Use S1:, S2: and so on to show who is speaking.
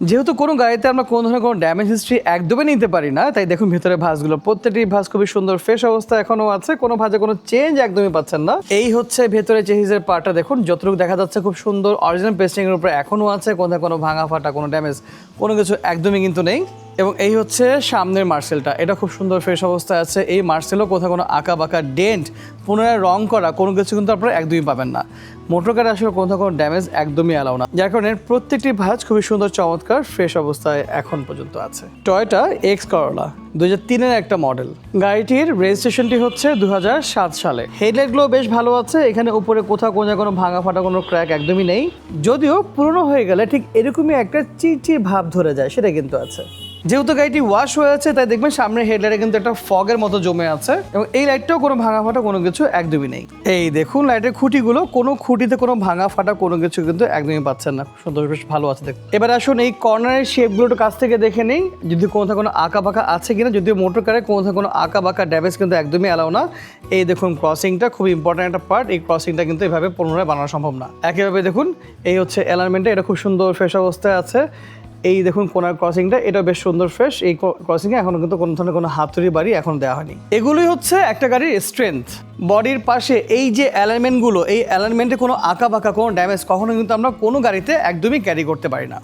S1: যেহেতু কোনো গাড়িতে আমরা কোনো ধরনের কোনো ড্যামেজ হিস্ট্রি একদমই নিতে পারি না, তাই দেখুন ভেতরে ভাঁজগুলো, প্রত্যেকটি ভাঁজ খুবই সুন্দর ফ্রেশ অবস্থা এখনও আছে, কোনো ভাঁজে কোনো চেঞ্জ একদমই পাচ্ছেন না। এই হচ্ছে ভেতরে চেহিজের পার্টটা, দেখুন যতটুকু দেখা যাচ্ছে খুব সুন্দর অরিজিনাল পেস্টিংয়ের উপরে এখনও আছে কোথায় কোনো ভাঙা ফাটা, কোনো ড্যামেজ কোনো কিছু একদমই কিন্তু নেই। এবং এই হচ্ছে সামনের মার্সেলটা। এটা খুব সুন্দর ফ্রেশ অবস্থায় আছে। এই মার্সেলও কোথাও কোনো আঁকা বাঁকা ডেন্ট পুনরায় রং করা, কোনো কিছু কিন্তু আপনারা একদমই পাবেন না। মোটর কার আসলে কোথাও কোনো ড্যামেজ একদমই অ্যালাউ না। যার কারণে প্রত্যেকটি ভাঁজ খুবই সুন্দর, চমৎকার ফ্রেশ অবস্থায় এখন পর্যন্ত আছে। টয়টা এক্স করলা দু হাজার তিনের একটা মডেল গাড়িটির রেজিস্ট্রেশনটি হচ্ছে দু সাত সালে। হেডলাইটগুলো বেশ ভালো আছে। এখানে উপরে কোথাও কোনো কোনো ভাঙা ফাটা, কোনো ক্র্যাক একদমই নেই। যদিও পুরনো হয়ে গেলে ঠিক এরকমই একটা চিরচির ভাব ধরে যায়, সেটা কিন্তু আছে। যেহেতু গাড়িটি ওয়াশ হয়ে আছে, তাই দেখবেন সামনের হেডলাইটে কিন্তু একটা ফগের মতো জমে আছে এবং এই লাইটটাও কোনো ভাঙা ফাটা কোনো কিছু একদমই নেই। এই দেখুন লাইটের খুঁটিগুলো, কোনো খুঁটিতে কোনো ভাঙা ফাটা কোনো কিছু কিন্তু একদমই পাচ্ছেন না। সুন্দর বেশ ভালো আছে দেখুন এবার আসুন এই কর্নারের শেপগুলো একটু কাছ থেকে দেখে নেই যদি কোথাও কোনো আঁকা বাঁকা আছে কিনা, যদিও মোটর কারে কোথাও কোনো আঁকা বাঁকা ড্যামেজ কিন্তু একদমই অ্যালাউ না। এই দেখুন ক্রসিংটা খুব ইম্পর্ট্যান্ট একটা পার্ট এই ক্রসিংটা কিন্তু এভাবে পুনরায় বানানো সম্ভব না। একইভাবে দেখুন, এই হচ্ছে অ্যালাইনমেন্টটা এটা খুব সুন্দর ফ্রেশ অবস্থায় আছে। এই দেখুন কোনার ক্রসিংটা এটা বেশ সুন্দর ফ্রেশ এই ক্রসিংয়ে এখনও কিন্তু কোনো ধরনের কোনো হাতুড়ি বাড়ি এখন দেওয়া হয়নি। এগুলোই হচ্ছে একটা গাড়ির স্ট্রেংথ বডির পাশে এই যে অ্যালাইনমেন্টগুলো এই অ্যালাইনমেন্টে কোনো আঁকা বাঁকা কোনো ড্যামেজ কখনো কিন্তু আমরা কোনো গাড়িতে একদমই ক্যারি করতে পারি না।